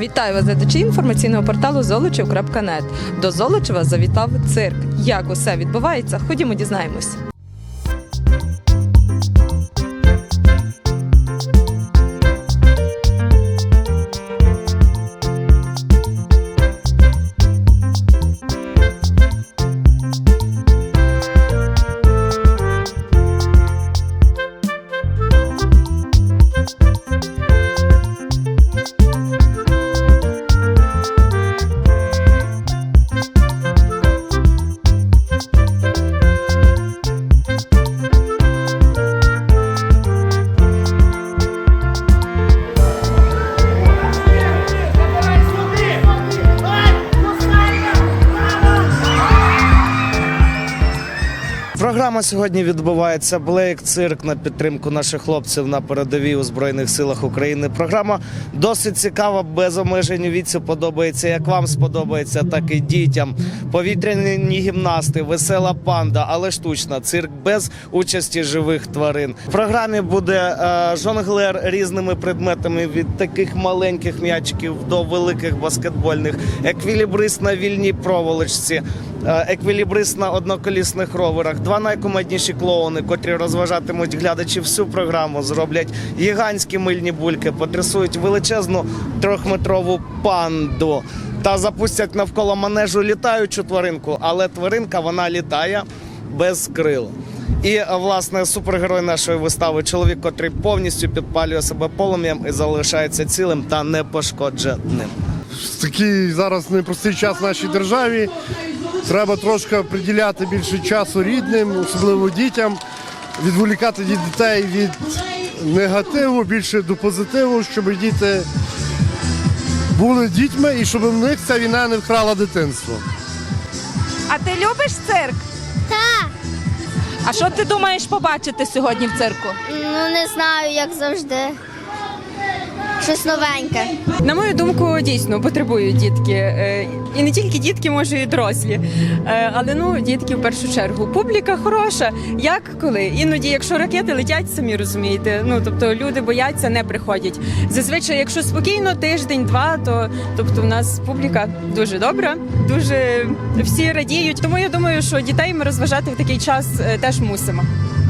Вітаю вас, глядачі інформаційного порталу Золочів.нет. До Золочева завітав цирк. Як усе відбувається? Ходімо, дізнаємось. Програма сьогодні відбувається Блейк Цирк на підтримку наших хлопців на передовій у збройних силах України. Програма досить цікава, без обмежень віці подобається. Як вам сподобається, так і дітям. Повітряні гімнасти, весела панда, але штучна. Цирк без участі живих тварин. В програмі буде е, жонглер різними предметами від таких маленьких м'ячиків до великих баскетбольних, еквілібрист на вільній проволочці. Е, еквілібрист на одноколісних роверах, два найкомедніші клоуни, котрі розважатимуть глядачів всю програму, зроблять гігантські мильні бульки, потрясують величезну трьохметрову панду та запустять навколо манежу літаючу тваринку, але тваринка вона літає без крил. І власне супергерой нашої вистави чоловік, котрий повністю підпалює себе полум'ям і залишається цілим та непошкодженим. Такий зараз непростий час в нашій державі. Треба трошки приділяти більше часу рідним, особливо дітям, відволікати від дітей від негативу, більше до позитиву, щоб діти були дітьми і щоб в них ця війна не вкрала дитинство. А ти любиш цирк? Так, А що ти думаєш побачити сьогодні в цирку? ну не знаю, як завжди. Щось новеньке. На мою думку, дійсно потребують дітки. Е, І не тільки дітки, може, і дорослі. Е, Але ну, дітки в першу чергу. Публіка хороша. Як коли? Іноді, якщо ракети летять, самі розумієте. Ну тобто люди бояться, не приходять. Зазвичай, якщо спокійно, тиждень-два, то тобто в нас публіка дуже добра, дуже всі радіють. Тому я думаю, що дітей ми розважати в такий час е, теж мусимо.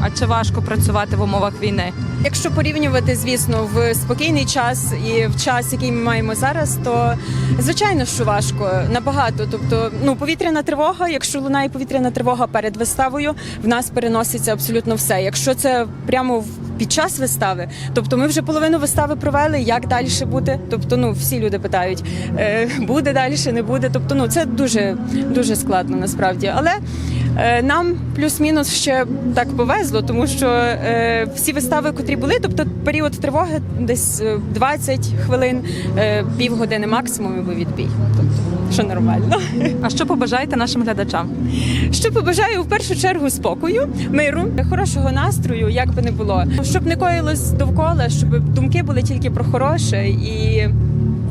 А чи важко працювати в умовах війни? Якщо порівнювати, звісно, в спокійний час і в час, який ми маємо зараз, то звичайно, що важко набагато. Тобто, ну повітряна тривога, якщо лунає повітряна тривога перед виставою, в нас переноситься абсолютно все. Якщо це прямо під час вистави, тобто ми вже половину вистави провели. Як далі буде? Тобто, ну всі люди питають, е, буде далі, не буде. Тобто, ну це дуже дуже складно насправді. Але нам плюс-мінус ще так повезло, тому що е, всі вистави, котрі були, тобто період тривоги десь е, 20 хвилин, е, півгодини максимум і був відбій. Тобто, що нормально. А що побажаєте нашим глядачам? Що побажаю в першу чергу спокою, миру, хорошого настрою, як би не було, щоб не коїлось довкола, щоб думки були тільки про хороше і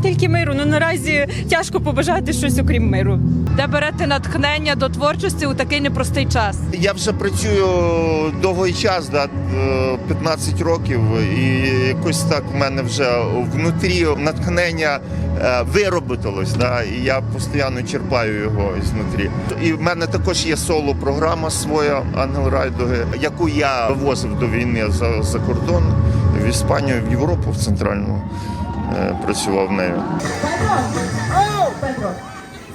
тільки миру. Ну наразі тяжко побажати щось окрім миру. Де берете натхнення до творчості у такий непростий час? Я вже працюю довгий час, да, е, 15 років, і якось так в мене вже внутрі натхнення е, виробитилось. Да, і я постійно черпаю його знутрі. І в мене також є соло-програма своя Ангел Райдуги, яку я вивозив до війни за, за кордон в Іспанію, в Європу, в центральну. Е, Працював нею. Петро!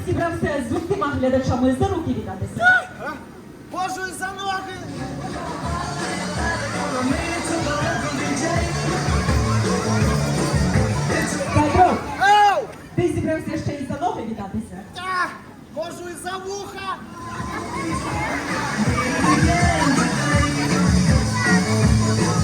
Зібрався з усіма глядачами за руки вітатися. Божу за ноги! Петро, Оу! ти зібрався ще й за ноги вітатися. Так! Божу за вуха!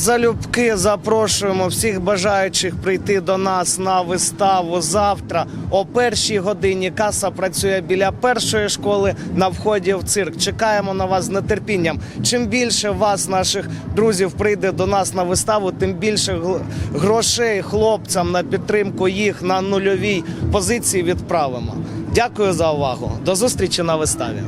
Залюбки запрошуємо всіх бажаючих прийти до нас на виставу завтра о першій годині. Каса працює біля першої школи на вході в цирк. Чекаємо на вас з нетерпінням. Чим більше вас, наших друзів, прийде до нас на виставу, тим більше грошей хлопцям на підтримку їх на нульовій позиції відправимо. Дякую за увагу. До зустрічі на виставі.